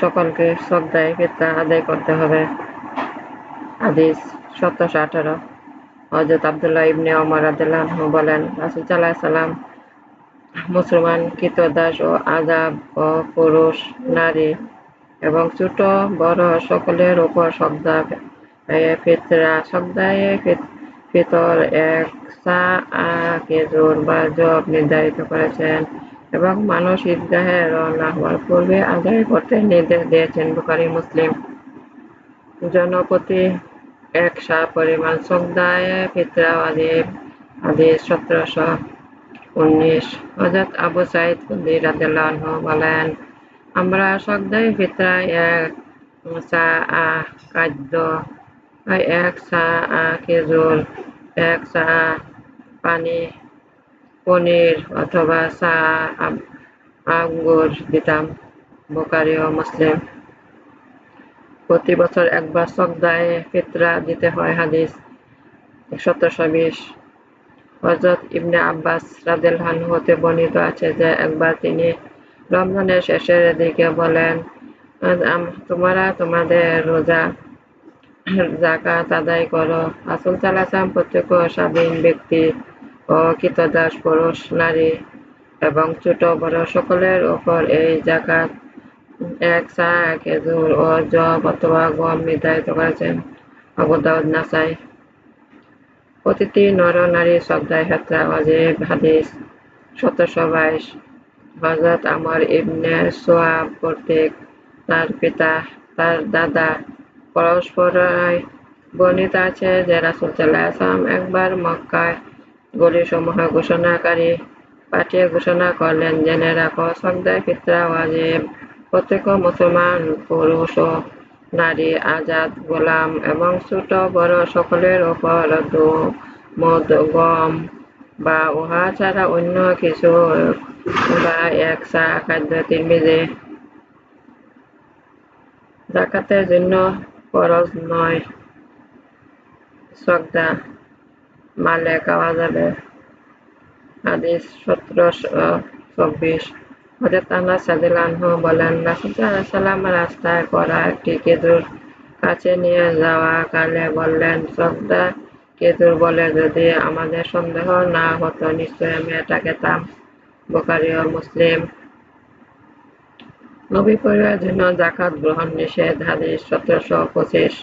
সকলকে শ্রদ্ধায় ফিতরা আদায় করতে হবে। হাদিস সতেরোশো আঠারো। হজরত আবদুল্লাহ ইবনে ওমর রাদিয়াল্লাহু বলেন, রাসূল আলাইহি সাল্লাম মুসলমান, কৃতদাস ও আজাব ও পুরুষ, নারী এবং ছোট, বড় সকলের উপর সদ্দা ফিতরা সদ্দায় ফিতর এক সা খেজুর বা জব নির্ধারিত করেছেন এবং মানুষ ঈদগাহে রওনা হওয়ার পূর্বে আদায় করতে নির্দেশ দিয়েছেন বুখারী, মুসলিম। জনপ্রতি এক সা পরিমাণ সদ্দায় ফিতরা ওয়াজিব হাদিস সতেরোশো উনিশ। হজরত আবু সাইদ খুদ্রি রাদিয়াল্লাহু বলেন, আমরা সদ্দায় ফিতরায় এক সা খাদ্য এক সা খেজুর এক চা পানি, পনির অথবা চা আঙ্গুর দিতাম, বোকারি ও মুসলিম। প্রতি বছর একবার সদ্দায় ফিতরা দিতে হয় হাদিস সতেরোশো বিশ। হজরত ইবনে আব্বাস রাদিয়াল্লাহু হতে বর্ণিত আছে যে একবার তিনি রমজানের শেষের দিকে বলেন তোমরা তোমাদের রোজা জাকাত আদায় করো। রাসূল সাল্লাল্লাহু প্রত্যেক স্বাধীন ব্যক্তি ও কৃতদাস পুরুষ, নারী এবং ছোট বড় সকলের উপর এই জাকাত এক চা খেজুর ও জব অথবা গম নির্ধারিত করেছেন। আবু দাউদ নাসাই। প্রতিটি নর নারী শ্রদ্ধায় হেত্রা ওয়াজিব হাদিস। সতেরোশো বাইশ হজরত আমর ইবনে সোয়াব কর্তৃক তার পিতা, তার দাদা পরস্পরায় বর্ণিত আছে যে রাসুল সাল্লাম একবার মক্কায় গলিসমূহ ঘোষণাকারী পাঠিয়ে ঘোষণা করলেন জেনে রাখো সন্ধ্যায় ফিতরা, ওয়াজিব। প্রত্যেক মুসলমান, পুরুষ ও নারী, আজাদ, গোলাম এবং ছোট, বড় সকলের উপর মদ, গম বা উহা ছাড়া অন্য কিছু বা এক চা, খাদ্য তিরমিজি জাকাতের জন্য নয়। শ্রদ্ধা, মালে খাওয়া যাবে। সতেরোশো চব্বিশ। হজরত বলেন রাস্তায় করা একটি কেদুর কাছে নিয়ে যাওয়া কালে বললেন, শ্রদ্ধা কেদুর বলে যদি আমাদের সন্দেহ না হতো নিশ্চয় আমি এটা খেতাম বোকারি ও মুসলিম নবী পরিবারের জন্য জাকাত গ্রহণ নিষেধ, হাদিস সতেরোশো পঁচিশ।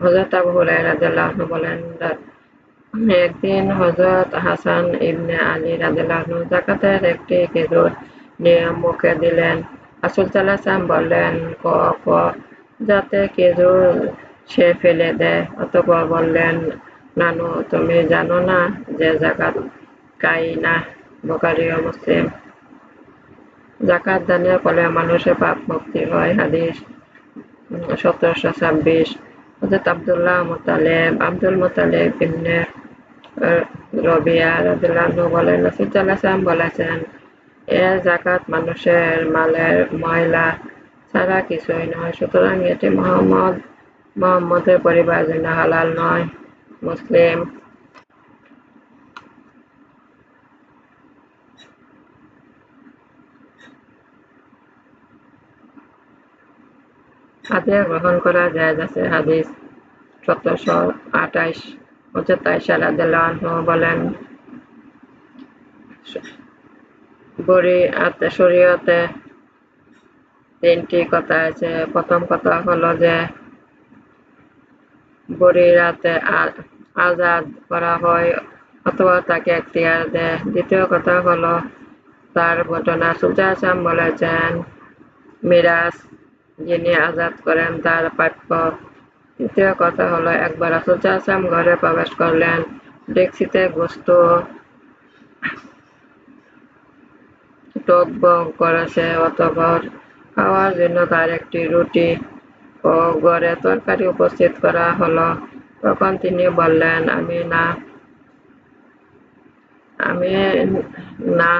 হজরত আবু হুরায়রা বলেন একদিন হজরত হাসান ইবনে আলী রাদিয়াল্লাহু জাকাতের একটি খেজুর নিয়ে মুখে দিলেন। রাসূল সাল্লাল্লাহু বললেন, ক ক, যাতে খেজুর সে ফেলে দেয়। অতঃপর বললেন, নানু, তুমি জানো না যে জাকাত কাই না বুখারী ও মুসলিম জাকাত দানের ফলে মানুষের পাপ মুক্তি হয়, হাদিস, সতেরোশো ছাব্বিশ। হজরত আবদুল্লাহ মোতালেব, আব্দুল মোতালেব ইবনে রবিয়া রাদিয়াল্লাহু বলেন রাসূলুল্লাহ বলেছেন, এ জাকাত মানুষের মালের ময়লা ছাড়া কিছুই নয়, সুতরাং এটি মোহাম্মদ, মোহাম্মদের পরিবার জন্য হালাল নয়, মুসলিম হাদিয়া গ্রহণ করা যায় আছে। হাদিস সতেরোশো আঠাইশ হজরত আয়সা রাদিয়াল্লাহু বলেন বরিআতে শরীয়তে তিনটি কথা আছে। প্রথম কথা হলো যে বরিরাতে আজাদ করা হয় অথবা তাকে এখতিয়ার দেয়। দ্বিতীয় কথা হলো, তার ঘটনা সুলতান বলেছেন, মিরাজ যিনি আজাদ করেন তার প্রাপ্য তৃতীয় কথা হলো, একবার রাসুল ঘরে প্রবেশ করলেন, ডেক্সিতে গোস্ত টক করেছে অতঃপর খাওয়ার জন্য তার একটি রুটি ও ঘরে তরকারি উপস্থিত করা হলো। তখন তিনি বললেন, আমি না আমি না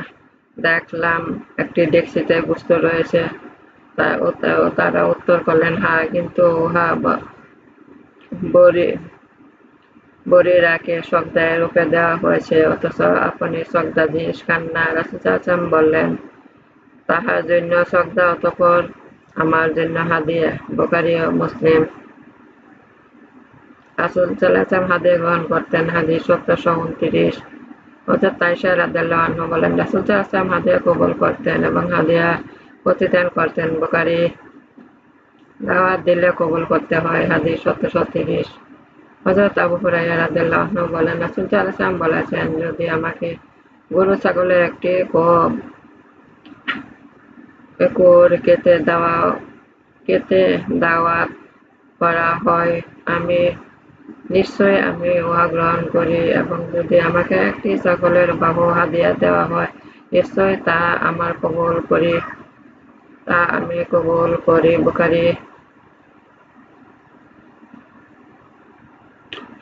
দেখলাম একটি ডেক্সিতে গোস্ত রয়েছে। তারা উত্তর করলেন হ্যাঁ কিন্তু উহা বরিরাকে সগদায় রূপে দেওয়া হয়েছে, অথচ আপনি সগদা জিনিস খান না। রাসুল বললেন, তাহার জন্য সগদা অতপর আমার জন্য হাদিয়া বোকারি মুসলিম। রাসুল সাল্লাম হাদিয়া গ্রহণ করতেন, হাদি সতেরোশো উনত্রিশ। অর্থাৎ তাইশা রাদিয়াল্লাহু বলেন, রাসুল সাল্লাম হাদিয়া কবুল করতেন এবং হাদিয়া প্রতিদান করতেন। বোকারি দাওয়াত দিলে কবুল করতে হয়, হাদিস সতেরোশো তিরিশ হজরত আবু হুরাইয়া বলেন রাসুল সাল্লাম বলেছেন, যদি আমাকে গরু, ছাগলের একটি কোপ কুকুর কেটে দেওয়া, কেটে দাওয়াত করা হয়, আমি নিশ্চয় আমি উহা গ্রহণ করি এবং যদি আমাকে একটি ছাগলের বাহু হাদিয়া দেওয়া হয়, নিশ্চয় তা আমার কবল করি। তা আমি কবুল করি বুখারি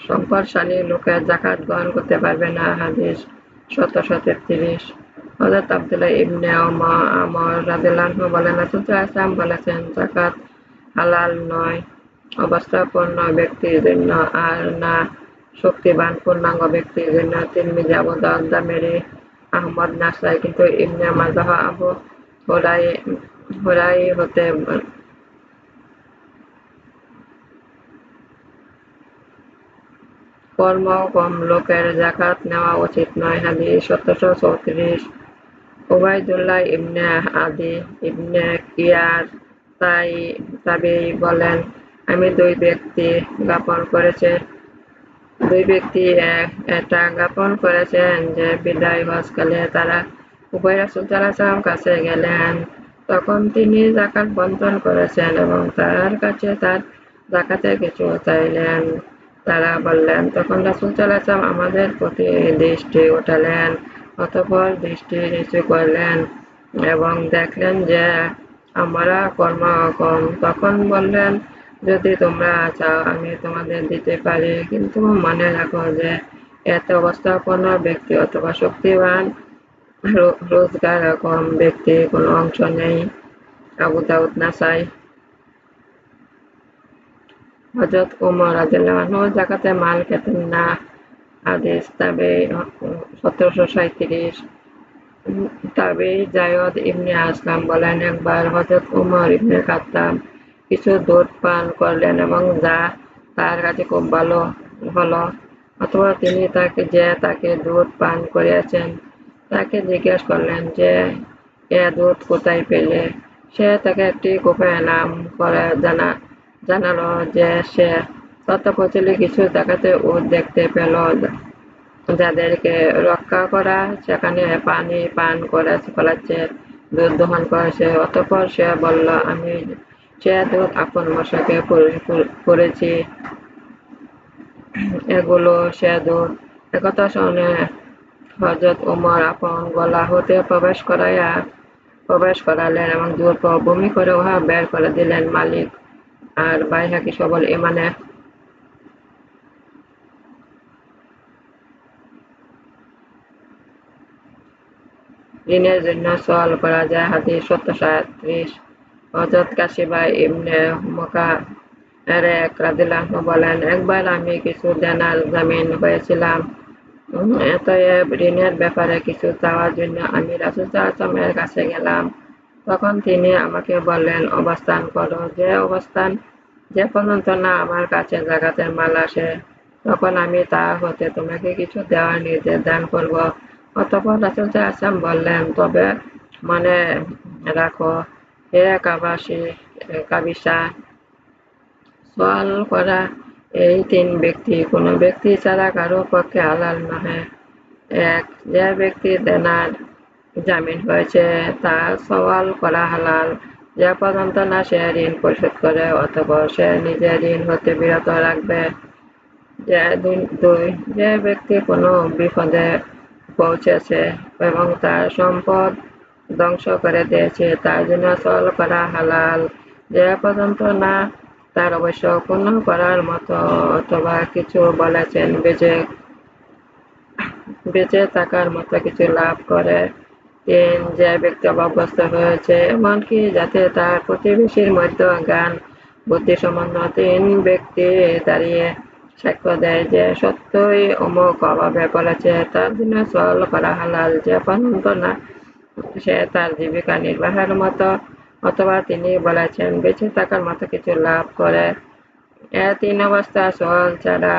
সম্পদশালী লোকের জাকাত গ্রহণ করতে পারবে না, হাদিস সতেরোশো তেত্রিশ হজরত আবদুল্লাহ ইবনে আমর রাদিল্লাহু বলেন রাসুল বলেছেন, জাকাত হালাল নয় অবস্থাপন্ন ব্যক্তির জন্য আর না শক্তিবান পূর্ণাঙ্গ ব্যক্তির জন্য। তিরমিজি, আবু দাউদ মেরি আহমদ, নাসাই, কিন্তু ইবনে মাজাহ, আবু হুরাই হুরাই হতে কর্ম কম লোকের জাকাত নেওয়া উচিত নয় হাদিস সতেরোশো চৌত্রিশ ওবায়দুল্লাহ ইবনে আদি ইবনে কিয়ার তাই তাবি বলেন আমি দুই ব্যক্তি জ্ঞাপন করেছে দুই ব্যক্তি এক এটা জ্ঞাপন করেছেন যে বিদায় হজকালে তারা উভয় রাসুল সাল্লাম কাছে গেলেন তখন তিনি জাকাত বন্টন করেছেন এবং তার কাছে তার জাকাতে কিছু চাইলেন। তারা বললেন, তখন রাসুল সাল্লাম আমাদের প্রতি দৃষ্টি উঠালেন, অতপর দৃষ্টি নিচু করলেন এবং দেখলেন যে আমরা কর্ম কম তখন বললেন, যদি তোমরা চাও, আমি তোমাদের দিতে পারি। কিন্তু মনে রাখো যে এত অবস্থাপন্ন ব্যক্তি অথবা শক্তিবান রোজগার কম ব্যক্তি কোনো অংশ নেই আবু দাউদ নাসাই। হজরত উমর রাজিল্লাহ জাকাতে মাল খেতেন না আদেশ তবে সতেরোশো সাঁত্রিশ তবে জায়দ ইবনে আসলাম বলেন, একবার হজরত উমর ইবনে কাত্তাম কিছু দুধ পান করলেন এবং যা তার কাছে খুব ভালো হলো, অথবা তিনি তাকে যে তাকে দুধ পান করিয়াছেন তাকে জিজ্ঞেস করলেন যে, এ দুধ কোথায় পেলে? সে তাকে একটি কোপে নাম করে জানা, জানালো যে সে তত্ত্বপচলে কিছু দেখাতে ও দেখতে পেল। যাদেরকে রক্ষা করা, সেখানে পানি পান করে ফলাচ্ছে দুধ দহন করেছে। অতপর সে বলল, আমি সে দুধ আপন মশাকে করেছি এগুলো সে দুধ একথা শুনে হজরত উমর আপন গলা হতে প্রবেশ করাইয়া প্রবেশ করালেন এবং দূর বমি করে উহা বের করে দিলেন। মালিক আর বাইহাকি সবল ইমানে ঋণের জন্য সওয়াল করা যায়। হাদিস সত্য সাঁত্রিশ। হজরত কাশিবা ইবনে মকা এক বলেন, একবার আমি কিছু দেনার জামিন হয়েছিলাম। এতএব ঋণের ব্যাপারে কিছু চাওয়ার জন্য আমি রাসুল সাল্লামের কাছে গেলাম। তখন তিনি আমাকে বললেন, অবস্থান করো, যে অবস্থান, যে পর্যন্ত না আমার কাছে জাগাতের মাল আসে, তখন আমি তা হতে তোমাকে কিছু দেওয়ার নির্দেশ দান করব। অতপর রাসুল আসলাম বললেন, তবে মনে রাখো, হে কাবাসী, কাবিসা সোয়াল করা এই তিন ব্যক্তি, কোন ব্যক্তি ছাড়া কারও পক্ষে হালাল নহে। এক, যে ব্যক্তি দেনার জামিন হয়েছে তা সওয়াল করা হালাল। যে পর্যন্ত না সে ঋণ পরিশোধ করে, অথবা সে নিজে ঋণ হতে বিরত রাখবে। যে দুই যে ব্যক্তি কোনো বিপদে পৌঁছেছে এবং তার সম্পদ ধ্বংস করে দিয়েছে, তার জন্য সল করা হালাল। যে পর্যন্ত না তার অবশ্য পূর্ণ করার মতো অথবা কিছু বলেছেন। বেঁচে বেঁচে থাকার মতো কিছু লাভ করে তিন যে ব্যক্তি অভাবগ্রস্ত হয়েছে, এমনকি যাতে তার প্রতিবেশীর মধ্যে জ্ঞান, বুদ্ধি সম্বন্ধ তিন ব্যক্তি দাঁড়িয়ে সাক্ষ্য দেয় যে সত্যই অমুক অভাবে বলেছে, তার জন্য সল করা হালাল যে পর্যন্ত না। সে তার জীবিকা নির্বাহের মতো অথবা তিনি বলেছেন, বেঁচে থাকার মতো কিছু লাভ করে এ তিন অবস্থা সল ছাড়া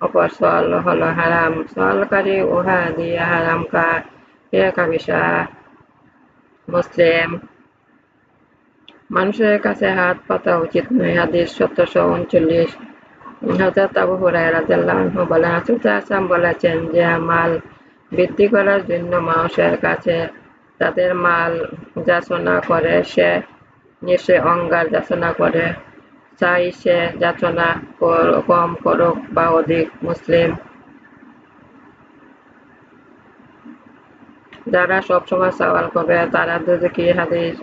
অপর সল হলো হারাম। সলকারী উহা দিয়ে হারাম কাবিসা মুসলিম, মানুষের কাছে হাত পাতা উচিত নয়। হাদিস সতেরোশো উনচল্লিশ। হজরত আবু হুরায়রা রাদিয়াল্লাহু বলেন সাল্লাল্লাহু বলেছেন যে, মাল বৃদ্ধি করার জন্য মানুষের কাছে তাদের মাল যাচনা করে, সে নিশ্চয় অঙ্গার যাচনা করে। চাই সে যাচনা কম করুক বা অধিক মুসলিম। যারা সবসময় সওয়াল করবে, তারা দুদকি হাদিস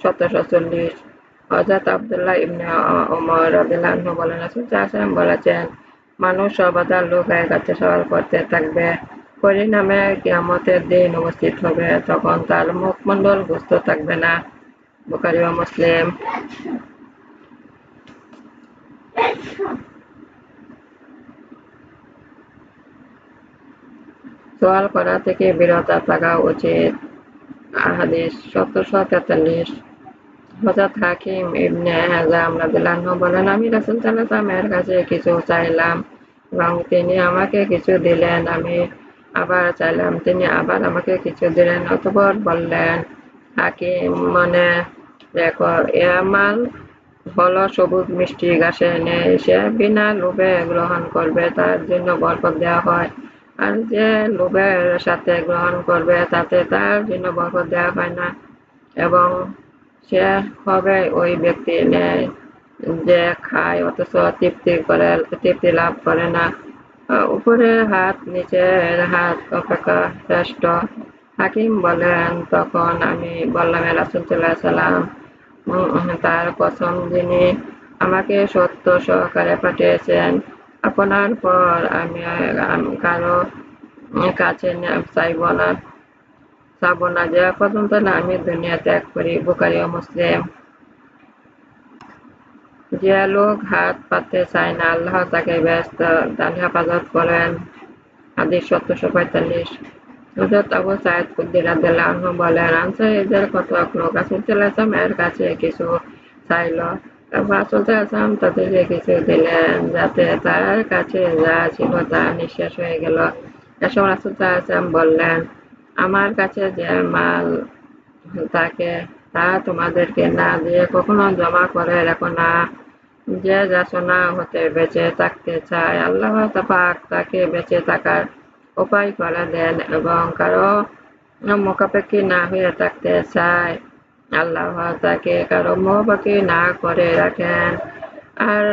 সতেরোশো চল্লিশ হজরত আবদুল্লাহ ইবনে ওমর রাদিয়াল্লাহু বলেন, রাসূল বলেছেন, মানুষ সর্বদা লোকের কাছে সওয়াল করতে থাকবে। পরিণামে কিয়ামতের দিন উপস্থিত হবে। তখন তার মুখমণ্ডল গুস্ত থাকবে না। বুখারী ও মুসলিম। সোয়াল করা থেকে বিরত থাকা উচিত। হাদিস সতেরোশো তেতাল্লিশ। হজরত হাকিম ইবনে হাজাম রাদিয়াল্লাহু বলেন, আমি রাসূল সাল্লাল্লাহু এর কাছে কিছু চাইলাম এবং তিনি আমাকে কিছু দিলেন। আমি আবার চাইলাম, তিনি আবার আমাকে কিছু দিলেন। অতঃপর বললেন হাকিম মনে দেখো এ মাল হলো সবুজ মিষ্টি ঘাসে নেই সে বিনা লোভে গ্রহণ করবে, তার জন্য বরকত দেওয়া হয়। আর যে লোভের সাথে গ্রহণ করবে, তাতে তার জন্য বরকত দেওয়া হয় না। এবং সে হবে ওই ব্যক্তি নেয় যে খায়, অথচ তৃপ্তি করে, তৃপ্তি লাভ করে না। উপরের হাত, নিচের হাত, অপেক্ষা শ্রেষ্ঠ। হাকিম বলেন, তখন আমি বললাম রাসুল সাল্লাম তার কসম যিনি আমাকে সত্য সহকারে পাঠিয়েছেন, আপনার পর আমি কারও কাছে চাইব না চাব না যে পর্যন্ত না আমি দুনিয়া ত্যাগ করি বুকারি মুসলিম। যে লোক হাত পাততে চায় না, আল্লাহ তাকে ব্যস্ত তার হেফাজত করেন। হাদিস সতেরোশো পঁয়তাল্লিশ। হজরত আবু সাইদ কুদ্দির আনহু বলেন, আনসারীদের কত লোক রাসুল এর কাছে কিছু চাইল। রাসুল আসলাম তাদেরকে কিছু দিলেন যাতে তার কাছে যা ছিল তা নিঃশেষ হয়ে গেল। এসব রাসুল আসলাম বললেন, আমার কাছে যে মাল থাকে তা তোমাদেরকে না দিয়ে কখনো জমা করে রেখো না। যে যাচনা হতে বেঁচে থাকতে চায়, আল্লাহ পাক তাকে বেঁচে থাকার উপায় করে দেন এবং কারও মোকাপেক্ষি না হয়ে থাকতে চায়। আল্লাহ তাকে কারও মোহপাখি না করে রাখেন। আর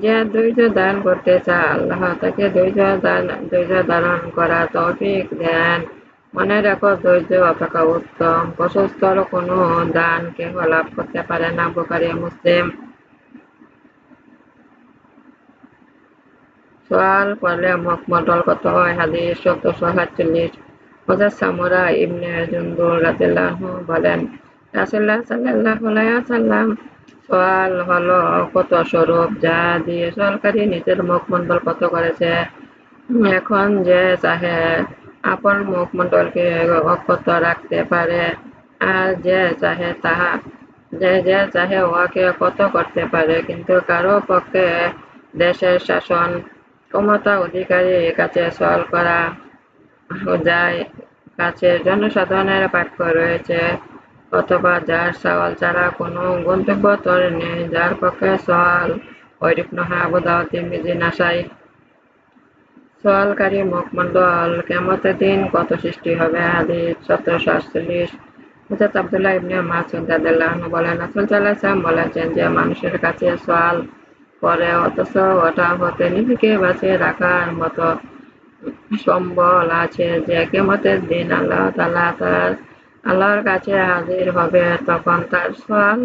যে ধৈর্য দান করতে চায়, আল্লাহ তাকে ধৈর্য দান, ধৈর্য ধারণ করা তৌফিক দেন। মনে রাখো, ধৈর্য অপেক্ষা উত্তম। প্রশস্তর কোনো দান কেহ লাভ করতে পারে না বোকারি মুসলিম। সোয়াল করলে মুখ মন্ডল কত হয়। হাদিস সতেরোশো সাতচল্লিশ হজরত সামুরা ইবনে জুন্দুর রাদিল্লাহু বলেন রাসুল্লাহ সাল্লাহ সাল্লাম সোয়াল হলো কত স্বরূপ যা দিয়ে সরকারি নিজের মুখমণ্ডল কত করেছে। এখন যে চাহে আপন মুখমণ্ডলকে অক্ষত রাখতে পারে, আর যে চাহে তাহা, যে যে চাহে উহাকে কত করতে পারে, কিন্তু কারও পক্ষে দেশের শাসন ক্ষমতা অধিকারীর কাছে সল করা যায়। কাছে জনসাধারণের বাক্য রয়েছে, অথবা যার সওয়াল ছাড়া কোনো গন্তব্য তরে নেই, যার পক্ষে সওয়াল ঐরিক নহে। আবুদাও তিরমিজি, নাসাই। সওয়ালকারী মুখমণ্ডল কেমতের দিন কত সৃষ্টি হবে? হাদিস সতেরোশো আটচল্লিশ। হজরত আবদুল্লাহ ইবনে মাসুদ বলেন, রাসূল সাল্লাল্লাহু বলেছেন যে, মানুষের কাছে সওয়াল করে অথচ ওটা হতে নিজেকে বাঁচিয়ে রাখার মতো সম্বল আছে যে কেমতের দিন আল্লাহ তালা তার, আল্লাহর কাছে হাজির হবে তখন তার সওয়াল,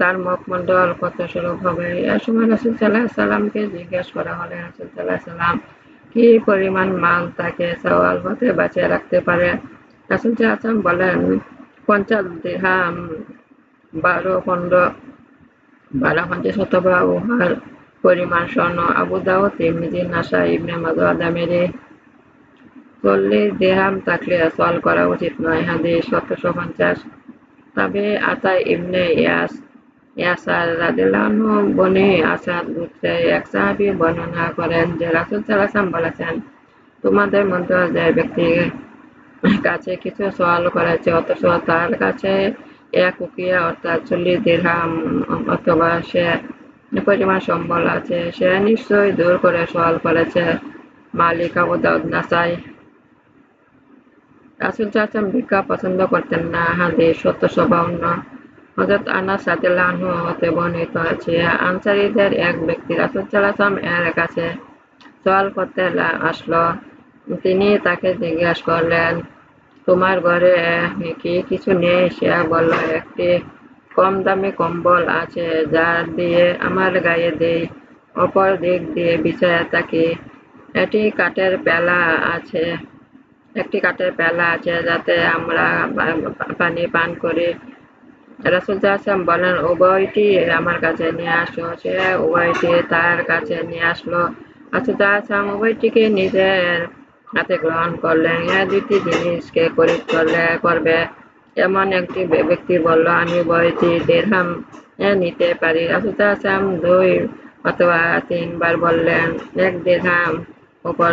তার মুখমণ্ডল কত স্বরূপ হবে? এ সময় রসুল সাল্লাহ সাল্লামকে জিজ্ঞেস করা হলে রসুল সাল্লাহ সাল্লাম কি পরিমাণ মাল তাকে সওয়াল হতে বাঁচিয়ে রাখতে পারে? রসুল সাল্লাম বলেন, পঞ্চাশ দিহাম বারো পনেরো পঞ্চাশ অথবা উহার পরিমাণ স্বর্ণ আবু দাউদ তিরমিজি নাসাই ইবনে মাজাহ আদামেরি চল্লিশ দেহাম থাকলে সল করা উচিত নয়। হাদিস সতেরোশো পঞ্চাশ। তবে আতাই ইবনে ইয়াস, ইয়াসার বনি আসাদ গোত্রে এক সাহাবী বর্ণনা করেন যে, রাসূল বলেছেন, তোমাদের মধ্যে যে কাছে কিছু সওয়াল করেছে অথচ তার কাছে এক উকিয়া অর্থাৎ চল্লিশ দিরহাম অথবা সে পরিমাণ সম্বল আছে, সে নিশ্চয়ই দূর করে সওয়াল করেছে মালিক আবু দাউদ নাসাই। রাসুল চাচাম ভিক্ষা পছন্দ করতেন না, হাদিস সত্তরশো বাউন্ন হজরত আনাস রাদিল্লাহু হতে বর্ণিত আছে আনসারীদের এক ব্যক্তি রাসুল চালাসাম এর কাছে সওয়াল করতে আসলো। তিনি তাকে জিজ্ঞেস করলেন তোমার ঘরে কি কিছু নেই? সে বলল, একটি কম দামি কম্বল আছে, যা দিয়ে আমার গায়ে দেই। অপর দিক দিয়ে বিছায়া থাকি। এটি কাঠের পেলা আছে, একটি কাঠের পেলা আছে, যাতে আমরা পানি পান করি। রাসুল আসলাম বলেন, উভয়টি আমার কাছে নিয়ে আসো। সে উভয়টি তার কাছে নিয়ে আসলো। রাসুল আসলাম উভয়টিকে নিজের হাতে গ্রহণ করলেন এ দুটি জিনিসকে খরিদ করলে করবে। এমন একটি ব্যক্তি বলল আমি বইটি দেড়হাম নিতে পারি। আসলাম দুই অথবা তিনবার বললেন এক দেড়হাম উপর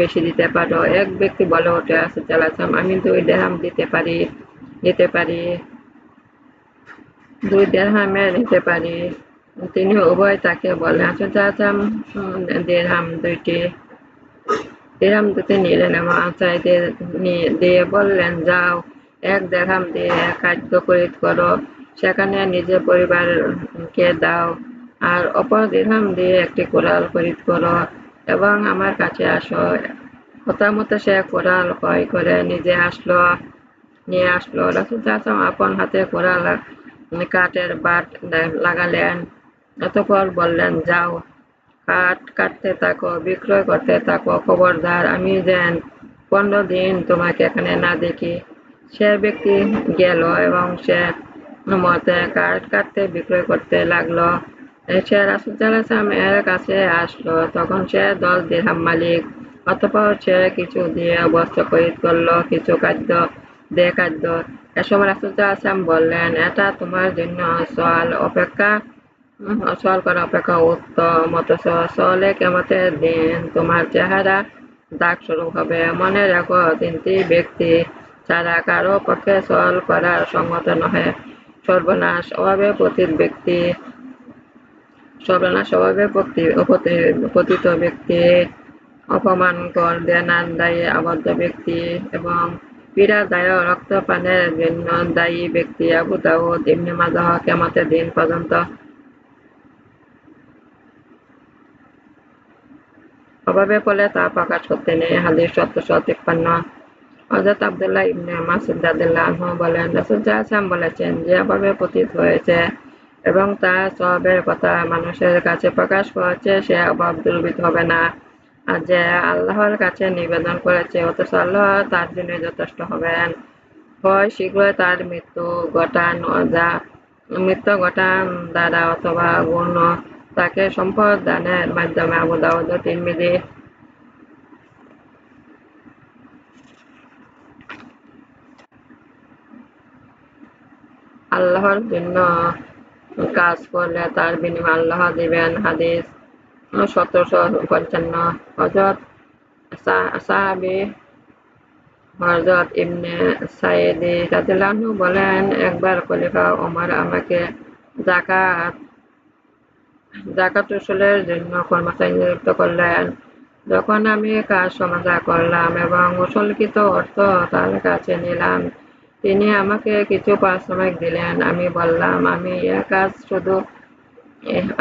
বেশি দিতে পারো। এক ব্যক্তি বলে ওঠে আসে চালাতাম আমি দুই দেড়হাম দিতে পারি দিতে পারি। দুই দেড়হামে নিতে পারি। তিনি উভয় তাকে আসলে আচ্ছা, চালাতাম দেড়হাম দুইটি। দেড়হাম দুটি নিলেন এবং আচাইদের দিয়ে বললেন, যাও, এক দেড়হাম দিয়ে খরিদ করো, সেখানে নিজের পরিবারকে দাও, আর অপর দেড়হাম দিয়ে একটি কোরাল খরিদ করো, এবং আমার কাছে আসো। কথা মতো সে কোরাল ক্রয় করে নিজে আসলো, নিয়ে আসলো। রাসুল চাচাম আপন হাতে কোরাল কাঠের বাট লাগালেন। অতপর বললেন, যাও কাঠ কাটতে থাকো, বিক্রয় করতে থাকো, খবরদার। আমি যেন পনেরো দিন তোমাকে এখানে না দেখি। সে ব্যক্তি গেল এবং সে মতে কাঠ কাটতে, বিক্রয় করতে লাগল। সে রাসুল এর কাছে আসলো। তখন সে দশ দিরহাম মালিক অতপর সে কিছু দিয়ে বস্ত্র খরিদ করল, কিছু খাদ্য দে খাদ্য। এসব রাসুল আসলাম বললেন, এটা তোমার জন্য সওয়াল, অপেক্ষা সওয়াল করা অপেক্ষা উত্তম। অথচ সলে কেমতের দিন? তোমার চেহারা দাগ শুরু হবে। মনে রাখো, তিনটি ব্যক্তি ছাড়া কারও পক্ষে সওয়াল করার সঙ্গত নহে। সর্বনাশ অভাবে পতিত ব্যক্তি, সর্বনাশ স্বভাবে পতিত ব্যক্তি অপমানকর দেনার দায়ী আবদ্ধ ব্যক্তি এবং পীড়াদায়ক রক্তপানের জন্য দায়ী ব্যক্তি আবু দাউদ ইবনে মাজাহ কেমতের দিন পর্যন্ত অভাবে ফলে তা প্রকাশ করতে নেই। হাদিস সত্তরশো তিপ্পান্ন। হজরত আবদুল্লাহ ইবনে মাসুদ রাদিল্লাহ বলেন, রসুল আসলাম বলেছেন, যে অভাবে পতিত হয়েছে এবং তার সবের কথা মানুষের কাছে প্রকাশ করেছে, সে অভাব দুর্বৃত হবে না। আর যে আল্লাহর কাছে নিবেদন করেছে, অথচ আল্লাহ তার জন্য যথেষ্ট হবেন। হয় শীঘ্রই তার মৃত্যু ঘটান যা, মৃত্যু ঘটান দ্বারা অথবা গুণ তাকে সম্পদ মাধ্যমে আবু দাউদ তিরমিজি আল্লাহর জন্য কাজ করলে তার বিনিময় আল্লাহ দিবেন হাদিস সতেরোশো পঞ্চান্ন হজরত সাহাবি হজরত ইবনে সাইদি রাদিল্লাহু বলেন, একবার খলিফা ওমর আমাকে জাকাত জাকাত উসুলের জন্য কর্মচারী নিযুক্ত করলেন। যখন আমি কাজ সমাধা করলাম এবং উসলকৃত অর্থ তার কাছে নিলাম, তিনি আমাকে কিছু পারিশ্রমিক দিলেন। আমি বললাম, আমি এ কাজ শুধু,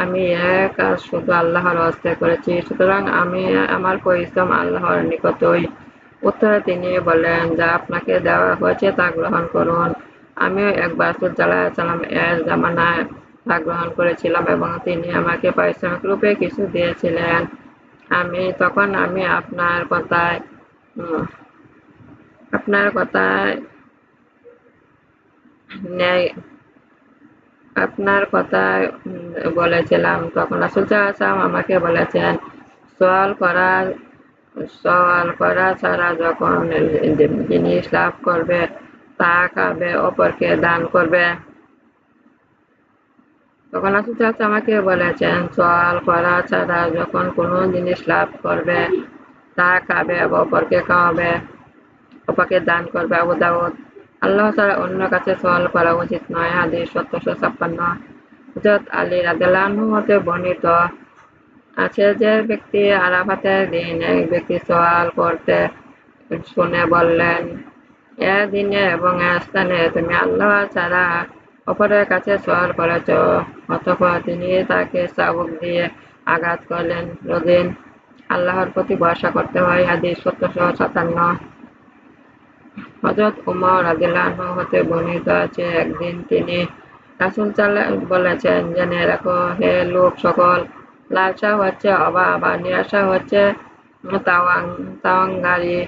আমি এ কাজ শুধু আল্লাহর হস্তে করেছি, সুতরাং আমি আমার পরিশ্রম আল্লাহর নিকটই। উত্তরে তিনি বললেন, যা আপনাকে দেওয়া হয়েছে তা গ্রহণ করুন। আমিও একবার সাল্লাম এর জামানায়। তা গ্রহণ করেছিলাম এবং তিনি আমাকে পারিশ্রমিক রূপে কিছু দিয়েছিলেন। আমি তখন আমি আপনার কথায় আপনার কথায় আপনার কথা বলেছিলাম। তখন রাসুল সাল্লাম আমাকে বলেছেন, সওয়াল করা সওয়াল করা ছাড়া যখন জিনিস লাভ করবে, তা খাবে, অপরকে দান করবে। তখন রাসুল সাল্লাম আমাকে বলেছেন সওয়াল করা ছাড়া যখন কোনো জিনিস লাভ করবে, তা খাবে বা অপরকে খাওয়াবে, অপরকে দান করবে, আবু আল্লাহ ছাড়া অন্য কাছে সওয়াল করা উচিত নয়। হাদিস সত্তরশো ছাপ্পান্ন। হজরত আলী রাদিয়াল্লাহু হতে বর্ণিত আছে যে ব্যক্তি আরাফাতের দিন এক ব্যক্তি সওয়াল করতে শুনে বললেন, এ দিনে এবং এ স্থানে তুমি আল্লাহ ছাড়া অপরের কাছে সওয়াল করেছ অতঃপর তিনি তাকে চাবুক দিয়ে আঘাত করলেন রদিন আল্লাহর প্রতি ভরসা করতে হয়, হাদিস সত্তরশো সাতান্ন। হজরত উমর রাদিল্লাহ হতে বর্ণিত আছে, একদিন তিনি রাসুল বলেছেন, জেনে রাখো, হে লোক সকল, লালসা হচ্ছে অভাব আর নিরাশা হচ্ছে, তাওয়াং, তাওয়াঙ্গারি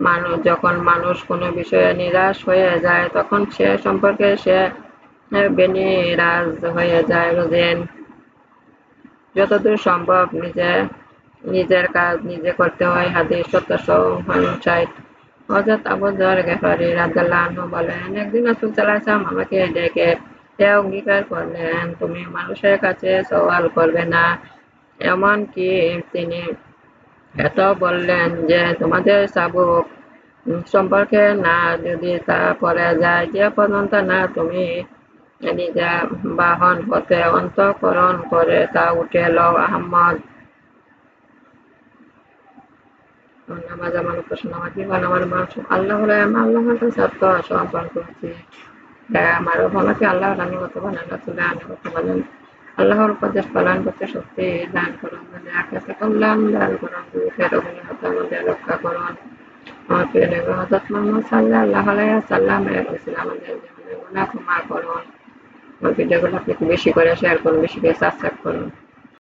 মানুষ, যখন মানুষ কোনো বিষয়ে নিরাশ হয়ে যায়, তখন সে সম্পর্কে সে বেনিরাজ হয়ে যায় রোজেন। যতদূর সম্ভব নিজে, নিজের কাজ নিজে করতে হয়, হাদিস সত্তরশো ষাট হজরত আবু গেফারি রাদিয়াল্লাহু বলেন, একদিন রাসূল সাল্লাল্লাহু আমাকে ডেকে এ অঙ্গীকার করলেন, তুমি মানুষের কাছে সওয়াল করবে না। এমন কি তিনি এত বললেন যে, তোমাদের চাবুক সম্পর্কে না যদি তা পরে যায়, যে পর্যন্ত না তুমি নিজে বাহন হতে অন্তঃকরণ করে তা উঠে লও আহমদ নামাজ, আমার মানুষ আল্লাহ হলে আল্লাহর আত্মসমর্পণ করছি। আমার বানান রাসুলে আনুগত বানান। আল্লাহর উপদেশ পালন করতে শক্তি দান করুন মানে আকাশে কল্যাণ দান করুন আমাদের রক্ষা করুন। আমার প্রিয় নবী হযরত মুহাম্মদ সাল্লাল্লাহু আলাইহি সাল্লাম এর আমাদের জীবনে গুনাহ ক্ষমা করুন। আমার ভিডিওগুলো আপনি বেশি করে শেয়ার করুন বেশি করে সাবস্ক্রাইব করুন।